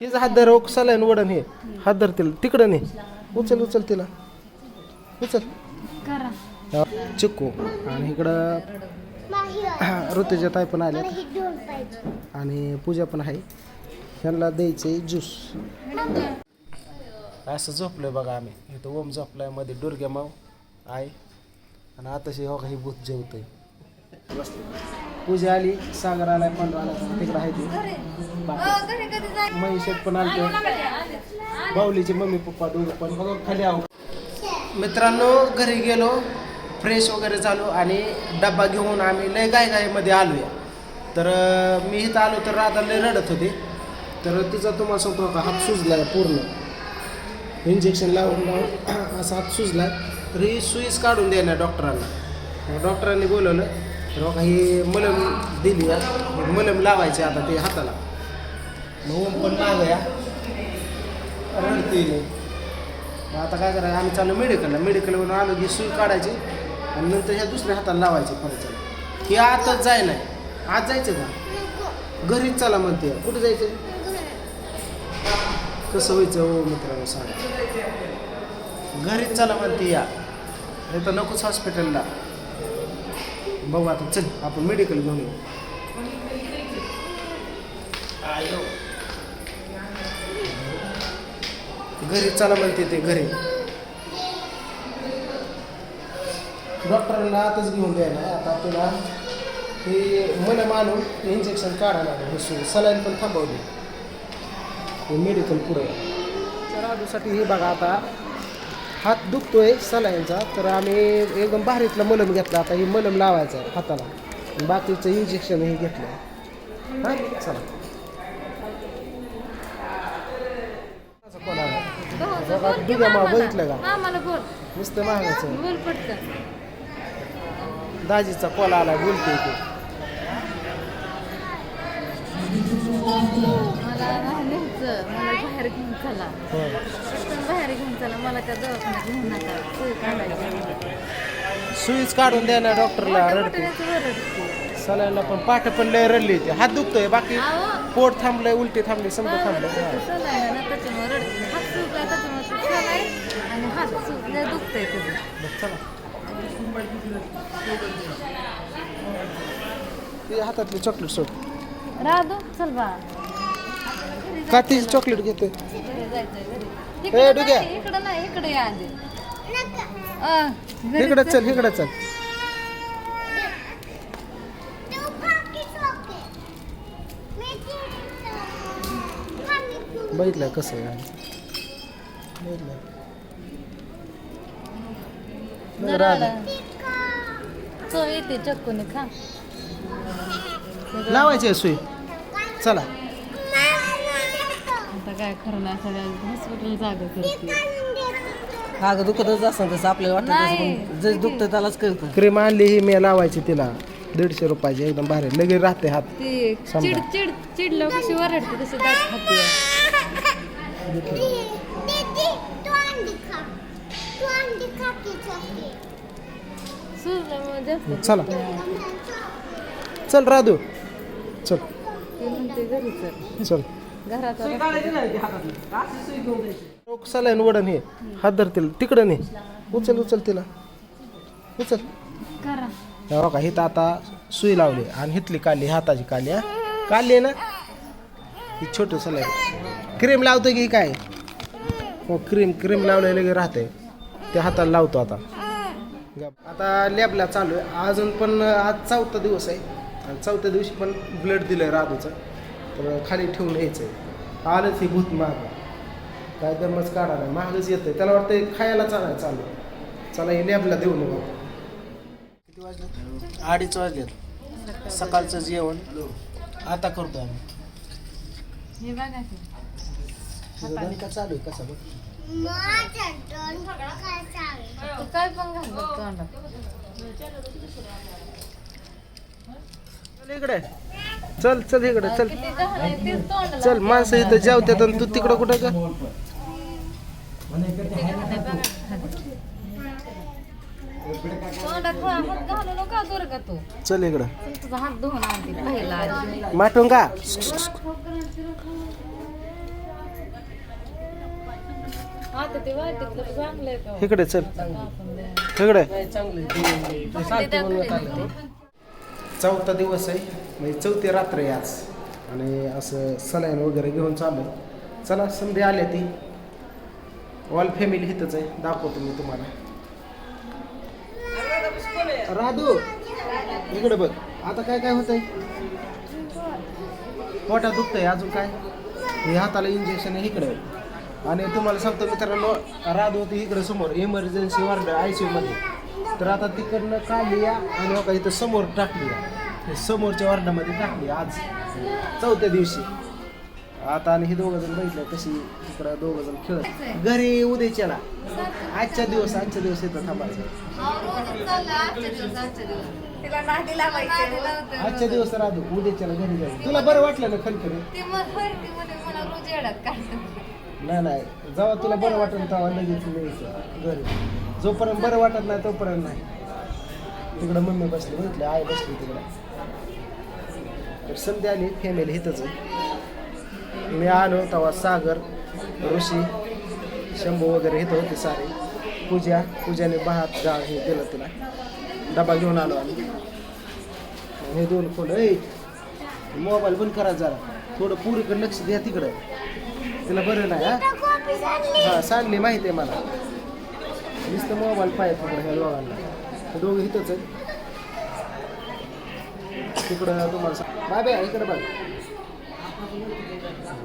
तिचा हात धर सलाईन वडण हे. हात धर तिला. तिकडं नाही. उचल उचल तिला. उचल. करा. चिक्कू. आणि इकडं ऋतुजा ताई पण आल्या आणि पूजा पण आहे. ह्यांना द्यायचे ज्यूस. असं झोपलोय बघा आम्ही. इथं ओम झोपलायमध्ये दुर्गे माव आहे. आणि आताशी हो काही भूत जेवतोय. पूजा आली सागर आलाय आला तिकडं आहे ते. महेश पण आलते. बाहुलीचे मम्मी पप्पा दोघं पण. बघा खाली आहो मित्रांनो घरी गेलो फ्रेश वगैरे झालो आणि डब्बा घेऊन आम्ही लय गाय गायमध्ये आलोय. तर मी इथं आलो तर राधा लय रडत होते. तर तिचा तुम्हाला सांगतो का हात सुजलाय पूर्ण. इंजेक्शन लावून लावून असा हात सुजलाय. तर ही सुईच काढून देणार डॉक्टरांना. डॉक्टरांनी बोलवलं तेव्हा काही मलम दिली मलम लावायची आता ते हाताला. मग ओम पण मागं या रडते मग आता काय करायचं? आम्ही चाललो मेडिकलला मेडिकलवरून आलो की सुई काढायची आणि नंतर ह्या दुसऱ्या हाताला लावायची परत. हे आताच जाय नाही. आज जायचं का? घरीच चला म्हणते. कुठे जायचं? कसं व्हायचं हो मित्रांनो सांग. घरीच चला म्हणते या. नाही तर नकोच हॉस्पिटलला बघू आता चल आपण मेडिकल घेऊन येऊ. घरी चला म्हणते ते घरी. डॉक्टरांना आताच घेऊन द्यायला. आता आपल्याला हे मला मानून इंजेक्शन काढायला लागलं सलाईन पण थांबवली. हे मेडिकल पुढे. तर आजूसाठी हे बघा आता. हात दुखतोय यांचा तर आम्ही एकदम भारीतलं मलम घेतलं आता हे मलम लावायचं आहे हाताला. बाकीचं इंजेक्शन हे घेतलं हां चला. आला. बघा, दुग्या माव बघितलं का? नुसतं महागायचं दाजीचा कोला आला बोलते ते. मला बाहेर घेऊन चला. बाहेर घेऊन चला मला त्या दवाखान्यात घेऊन नका. सुई काढायची. सुईच काढून द्या ना डॉक्टरला रडते. सलाईनला पण पाठ पण लय रडली होती. हात दुखतोय बाकी पोट थांबलंय उलटी थांबली समजा थांबलं त्याच्यामुळे रडते. हात त्याच्यामुळे आणि हात सुजलाय दुखतंय तुझं. बरं, चला. ते हातातली चॉकलेट सोड. राधू चल बा. का तिची चॉकलेट घेते इकडे जायचंय घरी. ए, इकडं डुग्या. नाही, इकडं नाही इकडे या आधी. अं, घरी इकडे चल. इकडे चल. बघितलं कसं आहे. बघितलं. चव येते चक्कूने खा. लावायची आहे सुई चला. काय खरं नाही सगळ्या हॉस्पिटल जागा करते. अगं दुखतच असं तसं आपल्याला वाटत. तसं. जे दुखतं त्यालाच कळतं. क्रीम आणली ही मी लावायची तिला. दीडशे रुपयाची एकदम भारी. लगेच राहते हात. ती समजा. चिड चिड चिडलं कशी वरडते तशी दात खाते. सुजल्यामुळे जास्त चला. चल राधू. चल. ती म्हणते घरी चल. चल. घरात सलाईन वडण हे. हात धर तिला तिकडं नाही उचल उचल तिला. उचल. करा. हे बघा हिथं आता सुई लावली आणि हिथली काढली हाताची काढली हा. काढली आहे ना? ही छोटी सलाईन क्रीम लावतो की काय? हो क्रीम क्रीम लावले लगे राहते ते हाताला लावतो आता. आता लॅबला चालू आहे. अजून पण आज चौथा दिवस आहे. आणि चौथ्या दिवशी पण ब्लड दिलं आहे राधूचं. तर खाली ठेवून यायचं आहे आलंच ही भूत महाग काय दमच काढा नाही महागच येतं त्याला वाटतं खायला चालाय चालू. चला हे लॅबला देऊ नका किती वाजले अडीच वाजलेत. सकाळचं जेवण. आता करतो आम्ही. की. चालू आहे कसा बघ. काय पण इकडे. चल चल इकडे चल. चल माणसं इथं जेवतात आणि तू तिकडं कुठं का? चल इकडं. माठून आहे का? इकडे चल. इकडे. चौथा दिवस आहे. म्हणजे चौथी रात्र आहे आज. आणि असं सलाईन वगैरे घेऊन चालू चला संधी आल्या ती. ऑल फॅमिली इथंच आहे. दाखवतो मी तुम्हाला. राधू इकडे बघ. आता काय काय होतंय? पोटात दुखतंय. अजून काय? हे हाताला इंजेक्शन आहे इकडे. आणि तुम्हाला सांगतो मित्रांनो राधू होती इकडे समोर. इमर्जन्सी वार्ड आय सी मध्ये. तर आता तिकडनं काढली या आणि हो बघा इथं समोर टाकली या समोरच्या वार्डामध्ये टाकली आज. चौथ्या दिवशी. आता आणि हे दोघं जण बघितलं कशी तिकडं दोघं जण खेळत. घरी उद्याच्याला आजच्या दिवस आजच्या दिवस इथं थांबायचं. आजच्या दिवस राहतो. उद्याच्याला घरी जायचं तुला बरं वाटलं ना खनखनी? नाही नाही. जेव्हा तुला बरं वाटेल तेव्हा लगेच घरी. जोपर्यंत बरं वाटत नाही तोपर्यंत नाही. तिकडं मम्मी बसली बघितली आई बसली तिकडं. तर संधी आली फॅमिली इथंच आहे. मी आलो तेव्हा सागर ऋषी शंभू वगैरे इथं होते सारे. पूजा पूजाने भात डाळ हे दिलं तिला. डबा घेऊन आलो आम्ही. हे दोन फोन ए मोबाईल बंद करा जरा. थोडं पुरीकडे लक्ष द्या तिकडं. तिला बरं नाही हा? हा सांगली माहिती आहे मला. नुसतं मोबाईल पाहिजे तिकडं ह्या दोघांना. दोघं इथंच आहे तिकडं तुम्हाला बाय बाय इकडं बघ.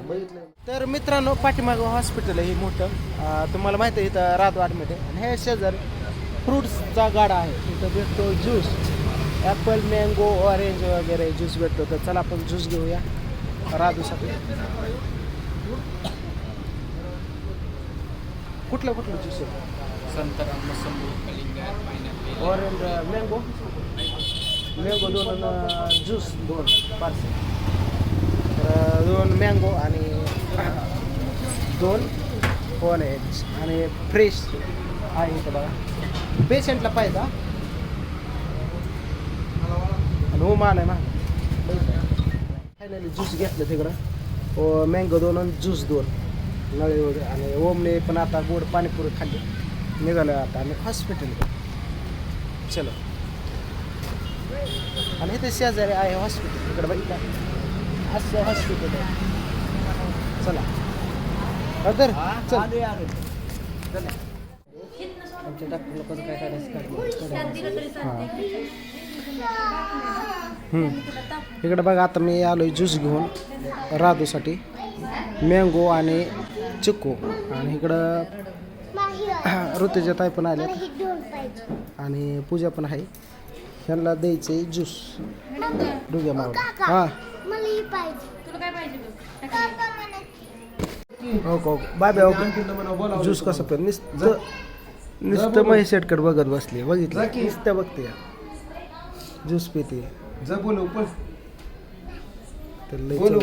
बघितलं तर मित्रांनो पाठीमागं हॉस्पिटल आहे हे मोठं. तुम्हाला माहिती आहे इथं रात ॲडमिट आहे आणि हे शेजारी फ्रुट्सचा गाडा आहे. इथं भेटतो ज्यूस ॲपल मँगो ऑरेंज वगैरे ज्यूस भेटतो. तर चला आपण ज्यूस घेऊया. राधूसाठी. कुठलं कुठलं ज्यूस आहे? संतरा मोसंबी कलिंगड पायनॅपल. ऑरेंज मँगो मँगो दोन uh, ज्यूस दोन पार्सल तर uh, दोन मँगो आणि दोन ऑरेंज आणि फ्रेश आहे इथं बघा. पेशंटला पाहिजे आणि ओम आहे ना. फायनली ज्यूस घेतलं तिकडं. Oh, मँगो दोन आणि ज्यूस दोन. नळे वगैरे. आणि ओमने पण आता गोड पाणीपुरी खाल्ली. निघालो आता आम्ही हॉस्पिटल चलो. आणि इथे शेजारी आहे हॉस्पिटल इकडे बघितलं असं हॉस्पिटल आहे. चला. अगर चल. आमच्या डॉक्टर लोकांचं काय हम्म. इकडे बघा आता मी आलोय ज्यूस घेऊन राधूसाठी. मँगो आणि चिक्कू. आणि इकडं ऋतुजा ताई पण आल्यात. आणि पूजा पण आहे. ह्यांना द्यायचे ज्यूस. डुग्या मावळा हां. हो हो बाय बाय ओके. ज्यूस कसं पण नुसतं नुसतं महेश शेटकड बघत बसली. बघितलं? नुसतं बघते. ज्यूस पिते. जा बोलव पण तर लई बोलू.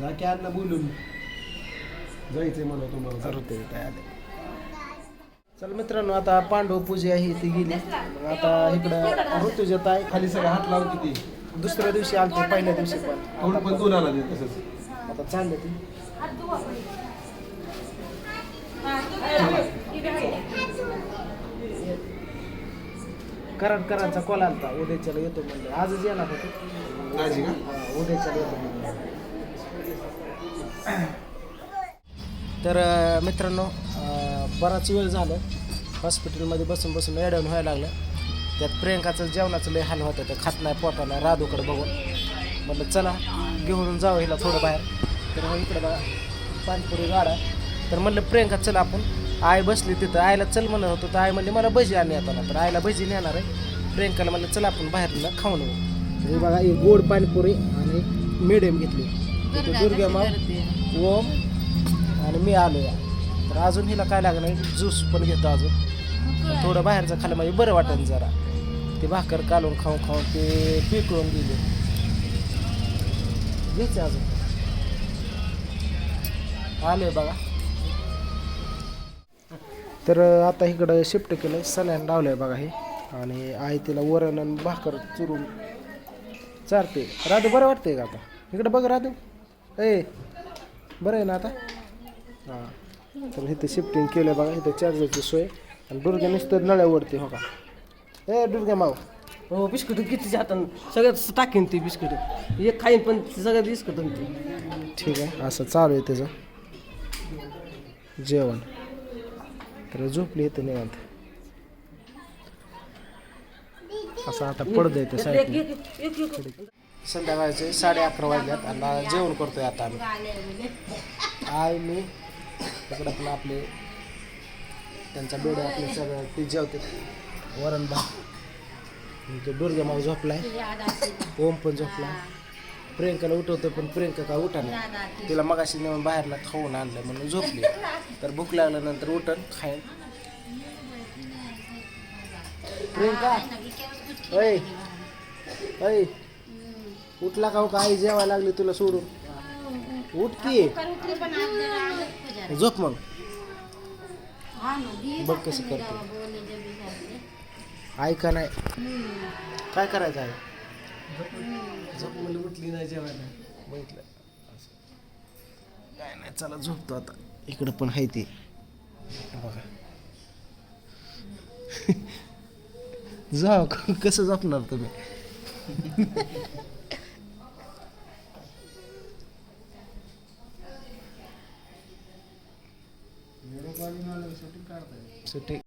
जा की अण्णा बोलून. जायचंय मला तुम्हाला. चल मित्रांनो आता पांडव पूजा ही ती गेली. मग आता इकडं ऋतुजा ताई खाली सगळा हात लाव किती? दुसऱ्या दिवशी आलते पहिल्या दिवशी पण. तोंड पण दोन आला ते तसंच. आता चालले ती. करण करणचा कॉल आलता उद्याच्याला येतो म्हणलं. आजच येणार होतो. काळजी का? उद्याच्याला येतो म्हणलं. तर मित्रांनो बराच वेळ झालं. हॉस्पिटलमध्ये बसून बसून एडवून व्हायला लागलं. त्यात प्रियंकाचं जेवणाचं लय हाल होतं. तर खात नाही पोटाला राधूकडे बघून. म्हटलं चला घेऊन जाऊ हिला थोडं बाहेर. तर मग इकडं बघा पानपुरी गाडा. तर म्हणलं प्रियंका चल आपण. आई बसली तिथं. आईला चल म्हणत होतो. तर आई म्हणली मला भजी आणली येताना. तर आईला भजी नेणार आहे. प्रियंकाला म्हणलं चल आपण बाहेर खाऊन येऊ. हे बघा ही गोड पाणीपुरी आणि मिडियम घेतली. दुर्गा माव ओम आणि मी आलो या तर अजून हिला काय लागणार ज्यूस पण घेतो अजून. थोडं बाहेरचं खाल्लं म्हणजे बरं वाटेल जरा. ते भाकर कालून खाऊन खाऊन ते पिकळून गेले. घ्यायचे अजून. आले बघा. तर आता इकडं शिफ्ट केलं सल्यान लावलंय बघा हे. आणि आई तिला वरण आणि भाकर चुरून चारते. राधू बरं वाटतंय का आता? इकडं बघ राधू. ए बरं आहे ना आता? हां. तर इथे शिफ्टिंग केलं बघा इथं चार्जरची सोय. आणि दुर्गा नुसतं नळ्यावरती हो का? ए दुर्गा माव हो बिस्कुट किती हातानं सगळ्यात टाकीन ती बिस्कुट. एक खाईन पण सगळ्यात बिस्कुट ती ठीक आहे असं चालू आहे त्याचं. जेवण. तर झोपली इथं निवांत. असं आता पडद येते साईड संध्याकाळचे साडे अकरा वाजल्यात आणि जेवण करतोय आता आम्ही. आई मी तिकडं आपले त्यांचा बेड आपले सगळं ते जेवते. वरण भात. तो दुर्गा माऊ झोपलाय. ओम पण झोपला प्रियंकाला उठवतो पण प्रियंका का उठा नाही. तिला मगाशी नेऊन बाहेरला खाऊन आणलं म्हणून झोपली. तर भूक लागल्यानंतर उठन खाईन. प्रियंका अय ऐ उठला का हो का? आई जेवायला लागली तुला सोडून. उठ की. झोप मग. बघ कसं करते. ऐका नाही? काय करायचं आहे? झोप. मला उठली नाही जेवायला. बघितलं. असं. काय नाही चला झोपतो आता. इकडं पण आहे ती. बघा. जाऊ कसं झोपणार तुम्ही? So